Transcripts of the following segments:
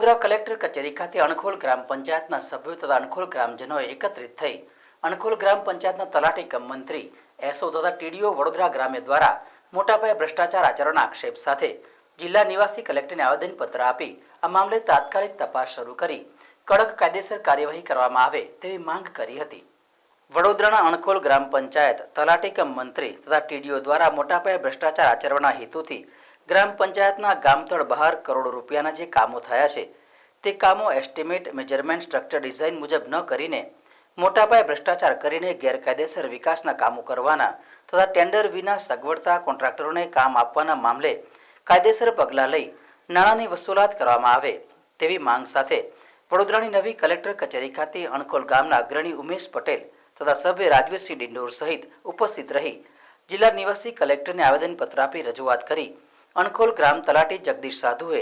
Vadodara collector કચેરી ખાતે અણખોલ ગ્રામ પંચાયતના સભ્યો તથા અણખોલ ગ્રામજનોએ એકત્રિત થઈ અણખોલ ગ્રામ પંચાયતના તલાટી કમ મંત્રી એસઓ તથા ટીડીઓ વડોદરા ગ્રામ્ય દ્વારા મોટાપાયે ભ્રષ્ટાચાર આચરણના આક્ષેપ સાથે જિલ્લા નિવાસી કલેક્ટરને આવેદનપત્ર આપી આ મામલે તાત્કાલિક તપાસ શરૂ કરી, કડક કાયદેસર કાર્યવાહી કરવામાં આવે તેવી માંગ કરી હતી. વડોદરાના અણખોલ ગ્રામ પંચાયત તલાટી કમ મંત્રી તથા ટીડીઓ દ્વારા મોટાપાયે ભ્રષ્ટાચાર આચરવાના હેતુથી ગ્રામ પંચાયતના ગામતળ બહાર કરોડો રૂપિયાના જે કામો થયા છે, તે કામો એસ્ટિમેટ, મેજરમેન્ટ, સ્ટ્રક્ચર ડિઝાઇન મુજબ ન કરીને મોટાપાયે ભ્રષ્ટાચાર કરીને ગેરકાયદેસર વિકાસના કામો કરવાના તથા ટેન્ડર વિના સગવડતા કોન્ટ્રાક્ટરોને કામ આપવાના મામલે કાયદેસર પગલાં લઈ નાણાંની વસૂલાત કરવામાં આવે તેવી માંગ સાથે વડોદરાની નવી કલેક્ટર કચેરી ખાતે અણખોલ ગામના અગ્રણી ઉમેશ પટેલ તથા સભ્ય રાજવીરસિંહ ડિંડોર સહિત ઉપસ્થિત રહી જિલ્લા નિવાસી કલેક્ટરને આવેદનપત્ર આપી રજૂઆત કરી અણખોલ ગ્રામ તલાટી જગદીશ સાધુએ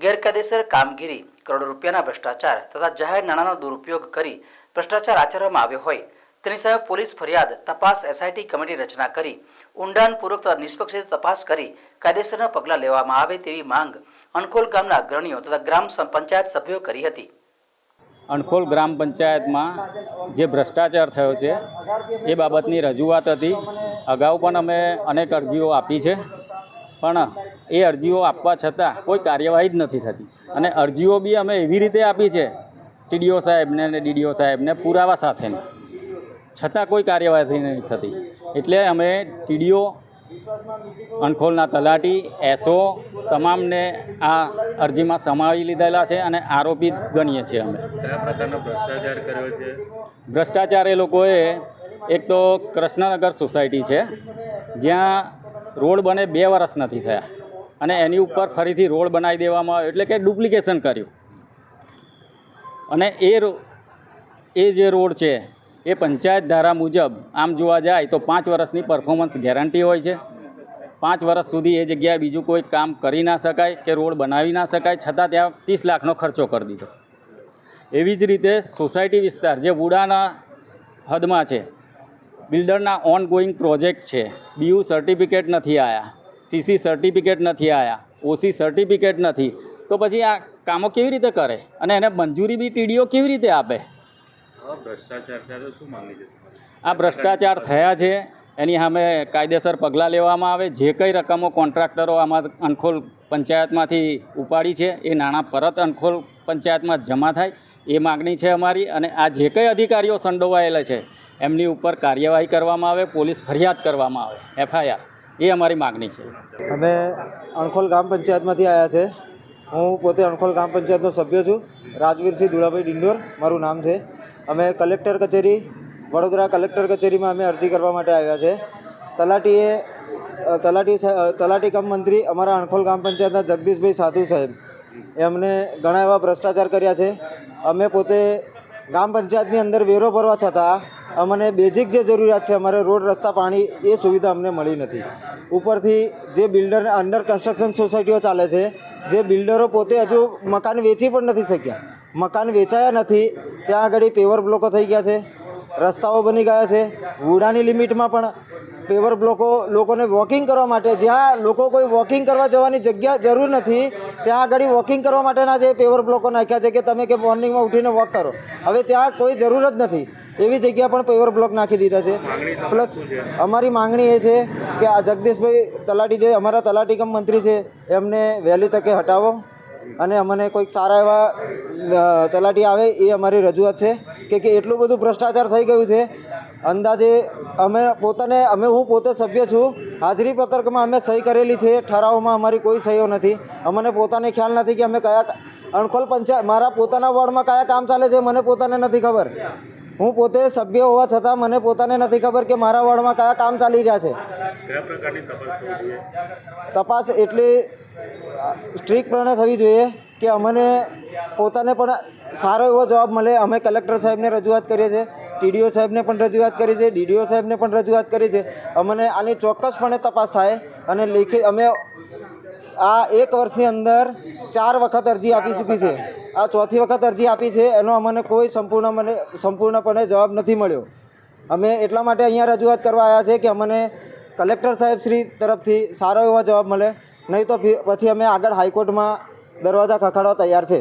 ગેરકાયદેસર કામગીરી, કરોડો રૂપિયાના ભ્રષ્ટાચાર તથા જાહેર નાણાંનો દુરુપયોગ કરી ભ્રષ્ટાચાર આચરવામાં આવ્યો હોય. તેની સામે પોલીસ ફરિયાદ, તપાસ એસઆઈટી કમિટી રચના કરી, ઊંડાણપૂર્વક તથા નિષ્પક્ષ તપાસ કરી કાયદેસરના પગલાં લેવામાં આવે તેવી માંગ અણખોલ ગામના અગ્રણીઓ તથા ગ્રામ પંચાયત સભ્યો કરી હતી. અણખોલ ગ્રામ પંચાયતમાં જે ભ્રષ્ટાચાર થયો છે, એ બાબતની રજૂઆત હતી. અગાઉ પણ અમે અનેક અરજીઓ આપી છે. પણ એ અરજીઓ આપવા છતાં કોઈ કાર્યવાહી જ નથી થતી. અને અરજીઓ બી અમે એવી રીતે આપી છે ટીડીઓ સાહેબને અને ડીડીઓ સાહેબને પુરાવા સાથેની. છતાં કોઈ કાર્યવાહી નથી થતી. એટલે અમે ટીડીઓ અણખોલના તલાટી એસઓ તમામને આ અરજીમાં સમાવી લીધેલા છે અને આરોપી ગણીએ છીએ અમે. ભ્રષ્ટાચાર કર્યો છે? ભ્રષ્ટાચાર એ લોકોએ એક તો કૃષ્ણનગર સોસાયટી છે જ્યાં રોડ બને બે વર્ષ નથી થયા. અને એની ઉપર ફરીથી રોડ બનાવી દેવામાં આવ્યો. એટલે કે ડુપ્લિકેશન કર્યું. અને એ એ જે રોડ છે, એ પંચાયત ધારા મુજબ આમ જોવા જાય તો પાંચ વર્ષની પરફોર્મન્સ ગેરંટી હોય છે. પાંચ વર્ષ સુધી એ જગ્યાએ બીજું કોઈ કામ કરી ના શકાય કે રોડ બનાવી ના શકાય. છતાં ત્યાં ત્રીસ લાખનો ખર્ચો કરી દીધો. એવી જ રીતે સોસાયટી વિસ્તાર જે વુડાના હદમાં છે બિલ્ડરના ઓન ગોઈંગ પ્રોજેક્ટ છે. બીયુ સર્ટિફિકેટ નથી આવ્યા સીસી સર્ટિફિકેટ નથી આવ્યા ઓસી સર્ટિફિકેટ નથી. તો પછી આ કામો કેવી રીતે કરે? અને એને મંજૂરી બી ટીડીઓ કેવી રીતે આપે? આ ભ્રષ્ટાચાર થયા છે. એની સામે કાયદેસર પગલાં લેવામાં આવે. જે કંઈ રકમો કોન્ટ્રાક્ટરો આમાં અણખોલ પંચાયતમાંથી ઉપાડી છે એ નાણાં પરત અણખોલ પંચાયતમાં જમા થાય. એ માગણી છે અમારી. અને આ જે કંઈ અધિકારીઓ સંડોવાયેલા છે એમની ઉપર કાર્યવાહી કરવામાં આવે, પોલીસ ફરિયાદ કરવામાં આવે, એફઆઈઆર. એ અમારી માગણી છે. અમે અણખોલ ગ્રામ પંચાયતમાંથી આવ્યા છે. હું પોતે અણખોલ ગ્રામ પંચાયતનો સભ્ય છું. રાજવીરસિંહ દુળાભાઈ ડિંડોર, મારું નામ છે. અમે કલેક્ટર કચેરી, વડોદરા કલેક્ટર કચેરીમાં અમે અરજી કરવા માટે આવ્યા છે. તલાટીએ તલાટી તલાટી કમ મંત્રી અમારા અણખોલ ગ્રામ પંચાયતના જગદીશભાઈ સાધુ સાહેબ. એમને ઘણા એવા ભ્રષ્ટાચાર કર્યા છે. અમે પોતે ગ્રામ પંચાયતની અંદર વેરો ભરવા છતાં અમને બેઝિક જે જરૂરિયાત છે, અમારે રોડ, રસ્તા, પાણી, એ સુવિધા અમને મળી નથી. ઉપરથી જે બિલ્ડર અંડર કન્સ્ટ્રક્શન સોસાયટીઓ ચાલે છે, જે બિલ્ડરો પોતે હજુ મકાન વેચી પણ નથી શક્યા. મકાન વેચાયા નથી, ત્યાં આગળ પેવર બ્લોકો થઈ ગયા છે, રસ્તાઓ બની ગયા છે. વુડાની લિમિટમાં પણ પેવર બ્લોકો લોકોને વોકિંગ કરવા માટે જ્યાં લોકો કોઈ વોકિંગ કરવા જવાની જગ્યા જરૂર નથી ત્યાં આગળ વોકિંગ કરવા માટેના જે પેવર બ્લોકો નાખ્યા છે કે તમે કે મોર્નિંગમાં ઉઠીને વોક કરો. હવે ત્યાં કોઈ જરૂર જ નથી. એવી જગ્યા પણ પેવર બ્લોક નાખી દીધા છે. પ્લસ અમારી માંગણી એ છે કે આ જગદીશભાઈ તલાટી જે અમારા તલાટી કમ મંત્રી છે, એમને વહેલી તકે હટાવો અને અમને કોઈક સારા એવા તલાટી આવે એ અમારી રજૂઆત છે. કે કે એટલું બધું ભ્રષ્ટાચાર થઈ ગયું છે. અંદાજે અમે પોતાને, અમે હું પોતે સભ્ય છું. હાજરી પત્રકમાં અમે સહી કરેલી છે. ઠરાવમાં અમારી કોઈ સહીઓ નથી. અમને પોતાને ખ્યાલ નથી કે અમે કયા અણખોલ પંચાયત, મારા પોતાના વોર્ડમાં કયા કામ ચાલે છે મને પોતાને નથી ખબર. હું પોતે સભ્ય હોવા છતાં મને પોતાને નથી ખબર કે મારા વોર્ડમાં કયા કામ ચાલી રહ્યા છે. તપાસ થવી જોઈએ? તપાસ એટલી સ્ટ્રિક્ટપણે થવી જોઈએ કે અમને પોતાને પણ સારો એવો જવાબ મળે. અમે કલેક્ટર સાહેબને રજૂઆત કરીએ છીએ, ટીડીઓ સાહેબને પણ રજૂઆત કરી છે ડીડીઓ સાહેબને પણ રજૂઆત કરી છે અમને આની ચોક્કસપણે તપાસ થાય અને લેખિત અમે આ એક વર્ષની અંદર ચાર વખત અરજી આપી ચૂકી છે. આ ચોથી વખત અરજી આપી છે, એનો અમને કોઈ સંપૂર્ણ મને સંપૂર્ણપણે જવાબ નથી મળ્યો. અમે એટલા માટે અહીંયા રજૂઆત કરવા આવ્યા છે કે અમને કલેક્ટર સાહેબ શ્રી તરફથી સારો એવો જવાબ મળે. નહીં તો પછી અમે આગળ હાઈકોર્ટમાં દરવાજા ખખડાવવા તૈયાર છે.